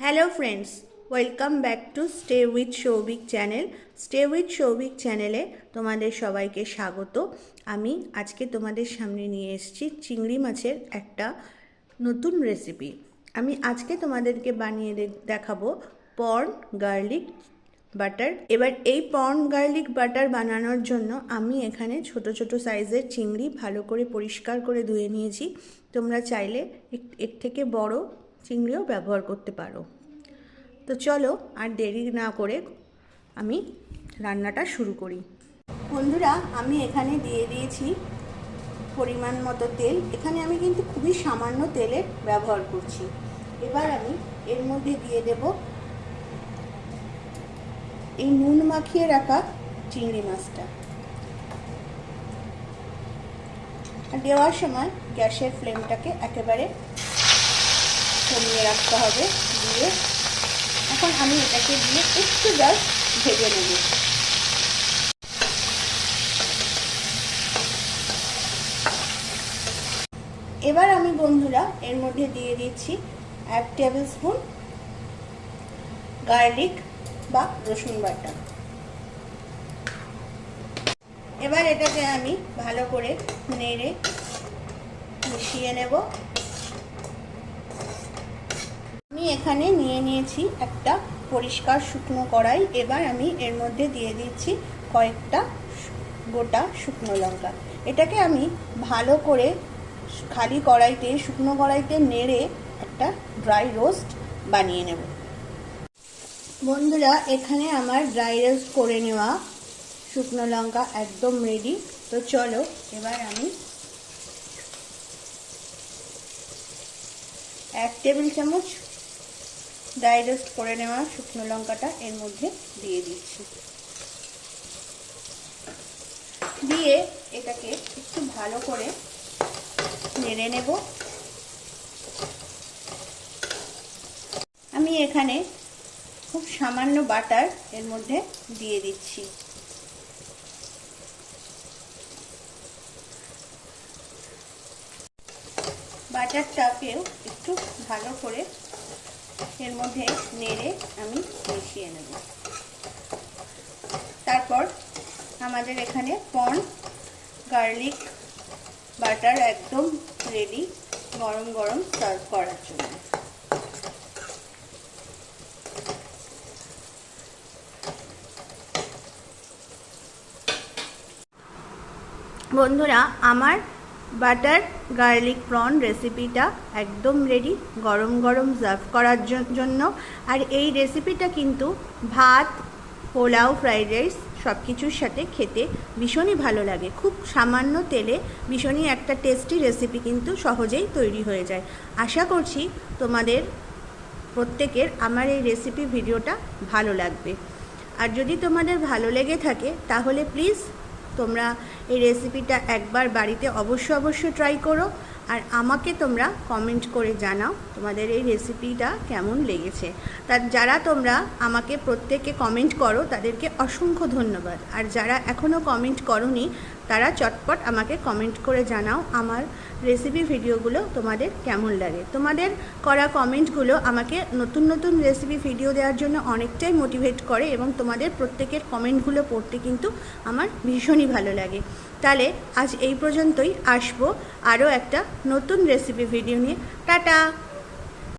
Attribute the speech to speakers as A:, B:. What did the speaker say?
A: Hello friends welcome back to stay with Souvik channel stay with Souvik চ্যানেলে তোমাদের সবাইকে স্বাগত। আমি আজকে তোমাদের সামনে নিয়ে এসেছি চিংড়ি মাছের একটা নতুন রেসিপি আমি আজকে তোমাদেরকে বানিয়ে দেখাবো পর্ন, গার্লিক বাটার। এবার এই পর্ন, গার্লিক বাটার বানানোর জন্য আমি এখানে ছোট ছোট সাইজের চিংড়ি ভালো করে পরিষ্কার করে ধুয়ে নিয়েছি। তোমরা চাইলে এর- থেকে বড় চিংড়িও ব্যবহার করতে পারো। তো চলো আর দেরি না করে আমি রান্নাটা শুরু করি। বন্ধুরা, আমি এখানে দিয়ে দিয়েছি পরিমাণ মতো তেল। এখানে আমি কিন্তু খুবই সামান্য তেলের ব্যবহার করছি। এবার আমি এর মধ্যে দিয়ে দেব এই নুন মাখিয়ে রাখা চিংড়ি মাছটা। দেওয়ার সময় গ্যাসের ফ্লেমটাকে একেবারে কমিয়ে রাখতে হবে দিয়ে এখন আমি এটাকে দিয়ে একটু জাস্ট ভেজে নেব। এবার আমি বন্ধুরা এর মধ্যে দিয়ে দিচ্ছি এক টেবিল স্পুন গার্লিক বা রসুন বাটা। এবার এটাকে আমি ভালো করে নেড়ে মিশিয়ে নেব। আমি এখানে নিয়ে নিয়েছি একটা পরিষ্কার শুকনো কড়াই। এবার আমি এর মধ্যে দিয়ে দিচ্ছি কয়েকটা গোটা শুকনো লঙ্কা। এটাকে আমি ভালো করে খালি কড়াইতে, শুকনো কড়াইতে নেড়ে একটা ড্রাই রোস্ট বানিয়ে নেব। বন্ধুরা, এখানে আমার ড্রাই রোস্ট করে নেওয়া শুকনো লঙ্কা একদম রেডি তো চলো, এবার আমি এক টেবিল চামচ ড্রাই করে নেওয়া শুকনো লঙ্কাটা এর মধ্যে দিয়ে দিচ্ছি। দিয়ে এটাকে একটু ভালো করে নেড়ে নেব। আমি এখানে খুব সামান্য বাটার এর মধ্যে দিয়ে দিচ্ছি। বাটারটাকেও একটু ভালো করে এর মধ্যে নেড়ে আমি মিশিয়ে নেব। তারপর আমাদের এখানে পন, গার্লিক, বাটার একদম রেডি গরম গরম সার্ভ করার জন্য। বন্ধুরা, আমার বাটার গার্লিক প্রন রেসিপিটা একদম রেডি গরম গরম সার্ভ করার জন্য। আর এই রেসিপিটা কিন্তু ভাত, পোলাও ফ্রাইড রাইস সব কিছুর সাথে খেতে ভীষণই ভালো লাগে। খুব সামান্য তেলে ভীষণই একটা টেস্টি রেসিপি কিন্তু সহজেই তৈরি হয়ে যায়। আশা করছি তোমাদের প্রত্যেকের আমার এই রেসিপি ভিডিওটা ভালো লাগবে। আর যদি তোমাদের ভালো লেগে থাকে তাহলে প্লিজ তোমরা এই রেসিপিটা একবার বাড়িতে অবশ্য অবশ্য ট্রাই করো আর আমাকে তোমরা কমেন্ট করে জানাও তোমাদের এই রেসিপিটা কেমন লেগেছে। তার যারা তোমরা আমাকে প্রত্যেকে কমেন্ট করো তাদেরকে অসংখ্য ধন্যবাদ। আর যারা এখনও কমেন্ট করনি তারা চটপট আমাকে কমেন্ট করে জানাও আমার রেসিপি ভিডিওগুলো তোমাদের কেমন লাগে। তোমাদের করা কমেন্টগুলো আমাকে নতুন নতুন রেসিপি ভিডিও দেওয়ার জন্য অনেকটাই মোটিভেট করে এবং তোমাদের প্রত্যেকের কমেন্টগুলো পড়তে কিন্তু আমার ভীষণই ভালো লাগে। তাহলে আজ এই পর্যন্তই, আসব আরও একটা নতুন রেসিপি ভিডিও নিয়ে। টাটা!